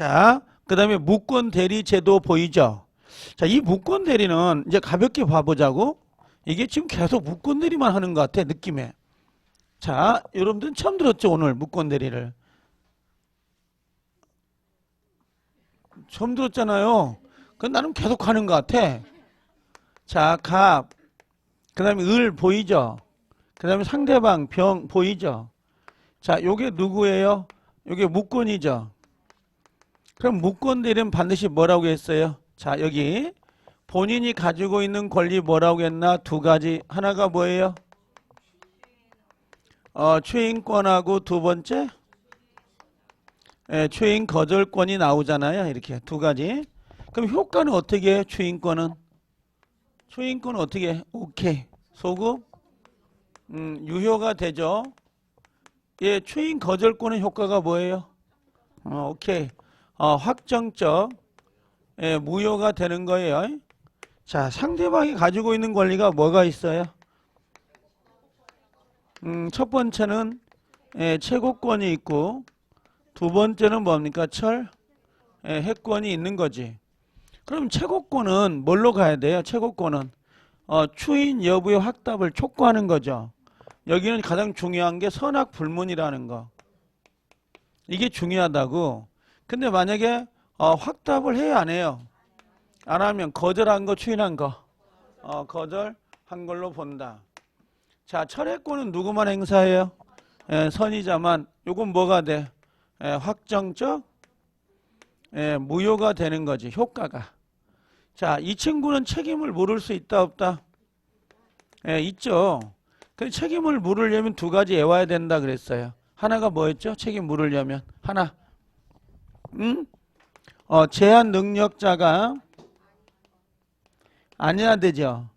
자, 그 다음에 무권 대리 제도 보이죠? 자, 이 무권 대리는 이제 가볍게 봐보자고. 이게 지금 계속 무권 대리만 하는 것 같아, 느낌에. 자, 여러분들은 처음 들었죠, 오늘 무권 대리를. 처음 들었잖아요. 그 나는 계속 하는 것 같아. 자, 갑. 그 다음에 을 보이죠? 그 다음에 상대방 병 보이죠? 자, 요게 누구예요? 요게 무권이죠? 그럼 무권 대리는 반드시 뭐라고 했어요? 자, 여기 본인이 가지고 있는 권리 뭐라고 했나? 두 가지. 하나가 뭐예요? 어, 추인권하고 두 번째 예, 추인 거절권이 나오잖아요. 이렇게 두 가지. 그럼 효과는 어떻게 해요? 추인권은 추인권은 어떻게 해? 오케이. 소급 음, 유효가 되죠. 예, 추인 거절권의 효과가 뭐예요? 어, 오케이. 어, 확정적 예, 무효가 되는 거예요. 자, 상대방이 가지고 있는 권리가 뭐가 있어요? 음, 첫 번째는 예, 최고권이 있고 두 번째는 뭡니까? 철 예, 핵권이 있는 거지. 그럼 최고권은 뭘로 가야 돼요? 최고권은 어, 추인 여부의 확답을 촉구하는 거죠. 여기는 가장 중요한 게 선악 불문이라는 거. 이게 중요하다고. 근데 만약에 어, 확답을 해야 안 해요. 안 하면 거절한 거 추인한 거. 어, 거절한 걸로 본다. 자, 철회권은 누구만 행사해요? 예, 선의자만. 요건 뭐가 돼? 예, 확정적 예, 무효가 되는 거지. 효과가. 자, 이 친구는 책임을 물을 수 있다 없다? 예, 있죠. 그 책임을 물으려면 두 가지 외워야 된다 그랬어요. 하나가 뭐였죠? 책임 물으려면 하나. 응? 어, 제한 능력자가 아니야 되죠.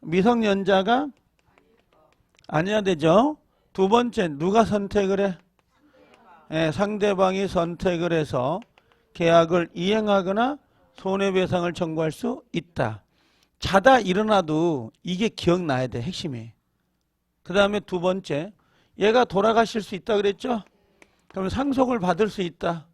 미성년자가 아니야 되죠. 두 번째 누가 선택을 해? 예, 상대방이 선택을 해서 계약을 이행하거나 손해배상을 청구할 수 있다. 자다 일어나도 이게 기억나야 돼 핵심이. 그 다음에 두 번째 얘가 돌아가실 수 있다 그랬죠? 그럼 상속을 받을 수 있다.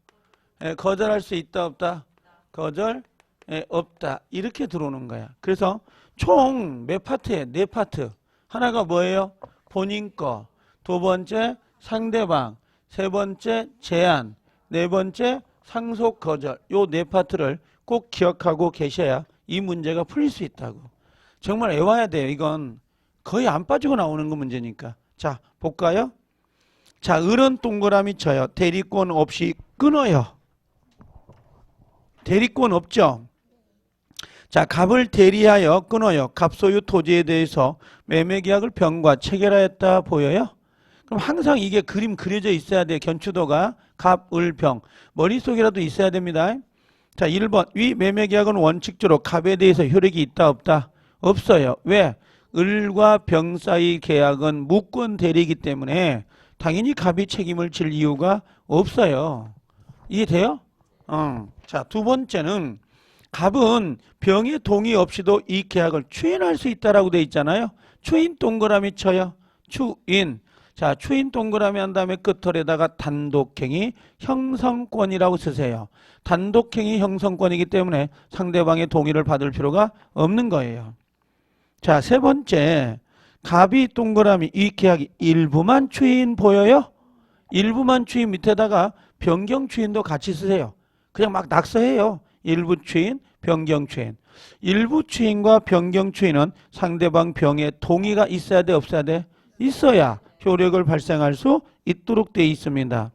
예, 거절할 수 있다 없다? 거절 예, 없다. 이렇게 들어오는 거야. 그래서 총 몇 파트에 네 파트. 하나가 뭐예요? 본인 거. 두 번째 상대방. 세 번째 제한. 네 번째 상속 거절. 요 네 파트를 꼭 기억하고 계셔야 이 문제가 풀릴 수 있다고. 정말 외워야 돼요. 이건 거의 안 빠지고 나오는 거 문제니까. 자, 볼까요? 자, 을은 동그라미 쳐요. 대리권 없이 끊어요. 대리권 없죠? 자, 갑을 대리하여 끊어요. 갑 소유 토지에 대해서 매매 계약을 병과 체결하였다 보여요? 그럼 항상 이게 그림 그려져 있어야 돼요. 견추도가 갑, 을, 병. 머릿속이라도 있어야 됩니다. 자, 1번. 위 매매 계약은 원칙적으로 갑에 대해서 효력이 있다 없다? 없어요. 왜? 을과 병 사이 계약은 무권 대리이기 때문에 당연히 갑이 책임을 질 이유가 없어요. 이해돼요? 어. 자, 두 번째는 갑은 병의 동의 없이도 이 계약을 추인할 수 있다라고 돼 있잖아요. 추인 동그라미 쳐요. 추인. 자, 추인 동그라미 한 다음에 끝털에다가 단독행위 형성권이라고 쓰세요. 단독행위 형성권이기 때문에 상대방의 동의를 받을 필요가 없는 거예요. 자, 세 번째. 갑이 동그라미 이 계약이 일부만 추인 보여요? 일부만 추인 밑에다가 변경 추인도 같이 쓰세요. 그냥 막 낙서해요. 일부 추인, 변경 추인. 일부 추인과 변경 추인은 상대방 병의 동의가 있어야 돼, 없어야 돼? 있어야 효력을 발생할 수 있도록 돼 있습니다.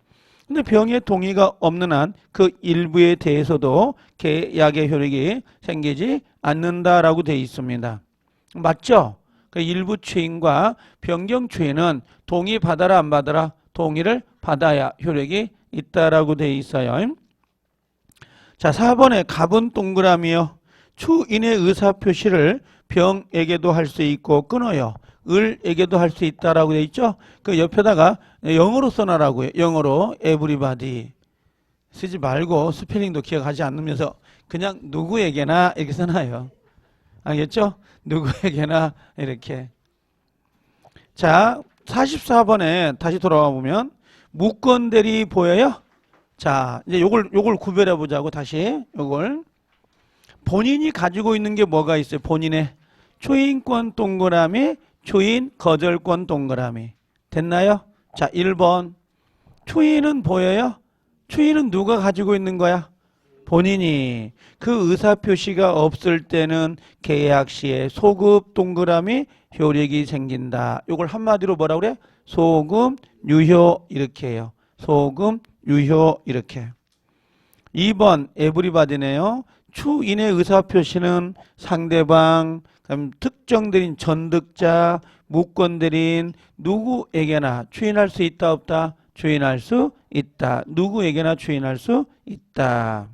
근데 병의 동의가 없는 한 그 일부에 대해서도 계약의 효력이 생기지 않는다라고 돼 있습니다. 맞죠? 그 일부 추인과 변경 추인은 동의 받아라 안 받아라 동의를 받아야 효력이 있다라고 돼 있어요. 자, 4번에 갑은 동그라미요. 추인의 의사 표시를 병에게도 할 수 있고 끊어요. 을에게도 할 수 있다라고 돼 있죠? 그 옆에다가 영어로 써놔라고요. 영어로 everybody 쓰지 말고 스펠링도 기억하지 않으면서 그냥 누구에게나 이렇게 써놔요. 알겠죠? 누구에게나 이렇게. 자, 44번에 다시 돌아와 보면 무권 대리 보여요? 자, 이제 요걸 요걸 구별해 보자고 다시 요걸 본인이 가지고 있는 게 뭐가 있어요? 본인의 초인권 동그라미, 초인 거절권 동그라미. 됐나요? 자, 1번. 초인은 보여요? 초인은 누가 가지고 있는 거야? 본인이. 그 의사 표시가 없을 때는 계약 시에 소급 동그라미 효력이 생긴다. 요걸 한마디로 뭐라 그래? 소금 유효 이렇게 해요. 소금 유효 이렇게. 2번 에브리바디네요. 추인의 의사 표시는 상대방 특정들인 전득자, 무권들인 누구에게나 추인할 수 있다 없다? 추인할 수 있다. 누구에게나 추인할 수 있다.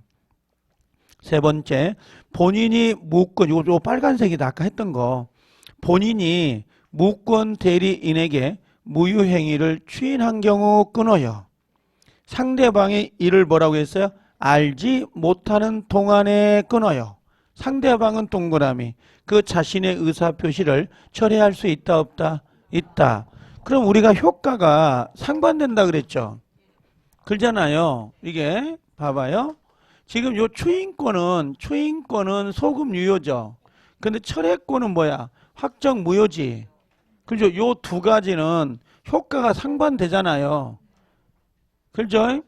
세 번째, 본인이 무권, 요, 요 빨간색이다. 아까 했던 거. 본인이 무권 대리인에게 무효행위를 추인한 경우 끊어요. 상대방이 이를 뭐라고 했어요? 알지 못하는 동안에 끊어요. 상대방은 동그라미. 그 자신의 의사 표시를 철회할 수 있다 없다? 있다. 그럼 우리가 효과가 상반된다 그랬죠. 그러잖아요. 이게 봐봐요. 지금 요 추인권은 추인권은 소금 유효죠. 근데 철회권은 뭐야? 확정 무효지. 그죠? 요 두 가지는 효과가 상반되잖아요. 그죠?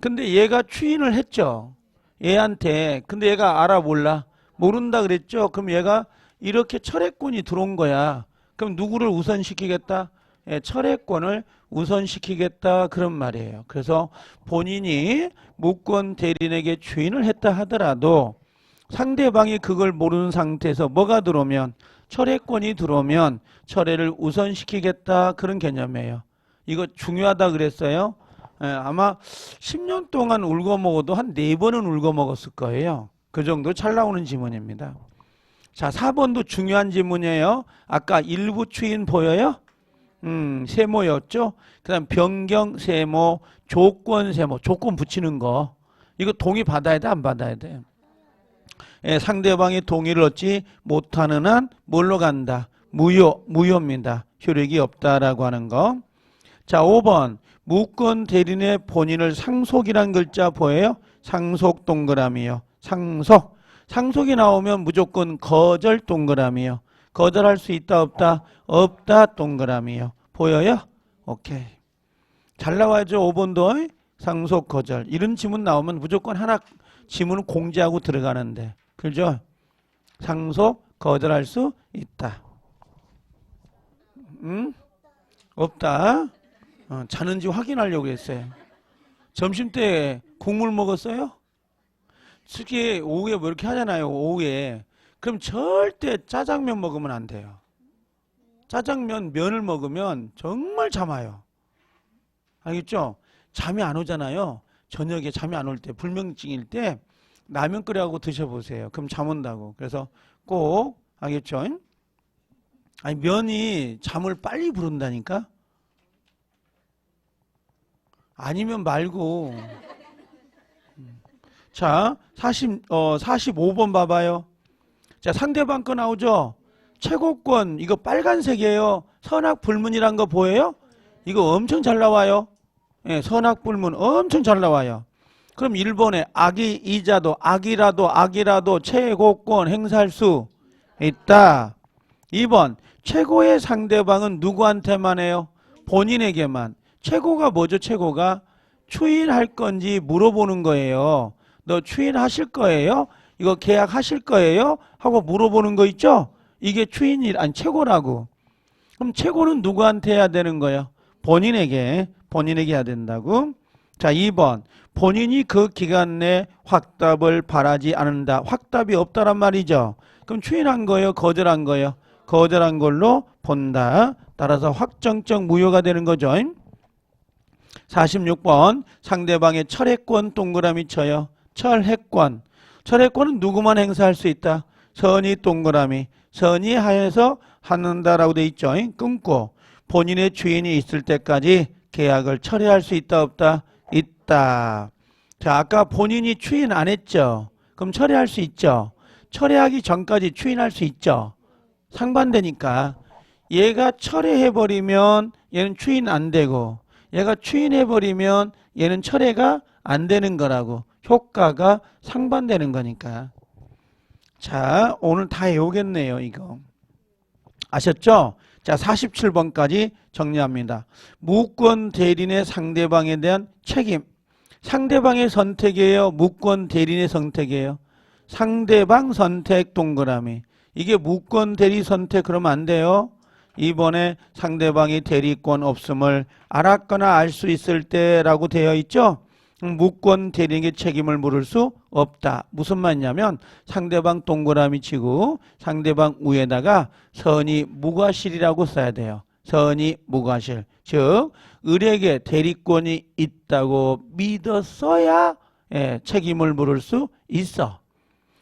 근데 얘가 추인을 했죠. 얘한테. 근데 얘가 알아 몰라? 모른다 그랬죠. 그럼 얘가 이렇게 철회권이 들어온 거야. 그럼 누구를 우선시키겠다? 예, 철회권을 우선시키겠다 그런 말이에요. 그래서 본인이 무권 대리인에게 추인을 했다 하더라도 상대방이 그걸 모르는 상태에서 뭐가 들어오면 철회권이 들어오면 철회를 우선시키겠다 그런 개념이에요. 이거 중요하다 그랬어요. 예, 아마 10년 동안 울고 먹어도 한 네번은 울고 먹었을 거예요. 그 정도 잘 나오는 지문입니다. 자, 4번도 중요한 지문이에요. 아까 일부 추인 보여요? 음, 세모였죠? 그 다음 변경 세모, 조건 세모, 조건 붙이는 거. 이거 동의 받아야 돼, 안 받아야 돼? 예, 상대방이 동의를 얻지 못하는 한 뭘로 간다? 무효, 무효입니다. 효력이 없다라고 하는 거. 자, 5번. 무권 대리인의 본인을 상속이란 글자 보여요? 상속 동그라미요. 상속. 상속이 나오면 무조건 거절 동그라미요. 거절할 수 있다 없다? 없다 동그라미요. 보여요? 오케이. 잘 나와야죠. 5번도 상속 거절. 이런 지문 나오면 무조건 하나 지문을 공지하고 들어가는데. 그죠? 상속 거절할 수 있다. 응? 없다. 어, 자는지 확인하려고 했어요. 점심 때 국물 먹었어요? 특히 오후에 뭐 이렇게 하잖아요. 오후에. 그럼 절대 짜장면 먹으면 안 돼요. 짜장면 면을 먹으면 정말 잠 와요. 알겠죠? 잠이 안 오잖아요. 저녁에 잠이 안 올 때 불면증일 때 라면 끓여갖고 드셔보세요. 그럼 잠 온다고. 그래서 꼭 알겠죠? 아니 면이 잠을 빨리 부른다니까. 아니면 말고. 음. 자, 40, 어, 45번 봐봐요. 자, 상대방 거 나오죠? 최고권, 이거 빨간색이에요. 선악불문이란 거 보여요? 이거 엄청 잘 나와요. 예, 선악불문 엄청 잘 나와요. 그럼 1번에 악이 이자도, 악이라도, 악이라도 최고권 행사할 수 있다. 2번, 최고의 상대방은 누구한테만 해요? 본인에게만. 최고가 뭐죠, 최고가? 추인할 건지 물어보는 거예요. 너 추인하실 거예요? 이거 계약하실 거예요? 하고 물어보는 거 있죠? 이게 추인이 아니 최고라고. 그럼 최고는 누구한테 해야 되는 거예요? 본인에게 본인에게 해야 된다고. 자, 2번. 본인이 그 기간 내 확답을 바라지 않는다. 확답이 없다란 말이죠. 그럼 추인한 거예요? 거절한 거예요? 거절한 걸로 본다. 따라서 확정적 무효가 되는 거죠. 46번 상대방의 철회권 동그라미 쳐요. 철회권. 철회권은 누구만 행사할 수 있다. 선의 동그라미. 선의 하에서 하는다라고 돼 있죠. 끊고 본인의 주인이 있을 때까지 계약을 철회할 수 있다 없다? 있다. 자, 아까 본인이 추인 안 했죠. 그럼 철회할 수 있죠. 철회하기 전까지 추인할 수 있죠. 상반되니까 얘가 철회해 버리면 얘는 추인 안 되고 얘가 추인해 버리면 얘는 철회가 안 되는 거라고. 효과가 상반되는 거니까. 자, 오늘 다 외우겠네요, 이거. 아셨죠? 자, 47번까지 정리합니다. 무권 대리인의 상대방에 대한 책임. 상대방의 선택이에요? 무권 대리인의 선택이에요? 상대방 선택 동그라미. 이게 무권 대리 선택 그러면 안 돼요. 이번에 상대방이 대리권 없음을 알았거나 알 수 있을 때라고 되어 있죠. 음, 무권 대리인에게 책임을 물을 수 없다. 무슨 말이냐면 상대방 동그라미 치고 상대방 위에다가 선이 무과실이라고 써야 돼요. 선이 무과실. 즉 을에게 대리권이 있다고 믿었어야 예, 책임을 물을 수 있어.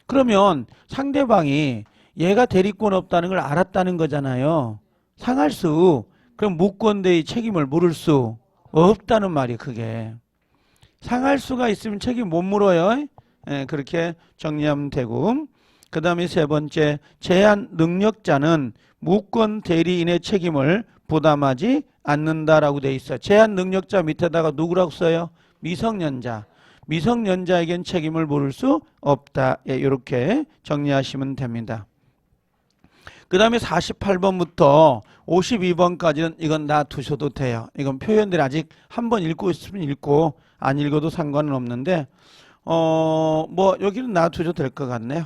그러면 상대방이 얘가 대리권 없다는 걸 알았다는 거잖아요. 상할 수 그럼 무권대의 책임을 물을 수 없다는 말이 그게. 상할 수가 있으면 책임 못 물어요. 예, 그렇게 정리하면 되고. 그 다음에 세 번째, 제한 능력자는 무권 대리인의 책임을 부담하지 않는다라고 돼 있어요. 제한 능력자 밑에다가 누구라고 써요? 미성년자. 미성년자에겐 책임을 물을 수 없다. 예, 이렇게 정리하시면 됩니다. 그 다음에 48번부터 52번까지는 이건 놔두셔도 돼요. 이건 표현들이 아직 한 번 읽고 있으면 읽고 안 읽어도 상관은 없는데 어 뭐 여기는 놔두셔도 될 것 같네요.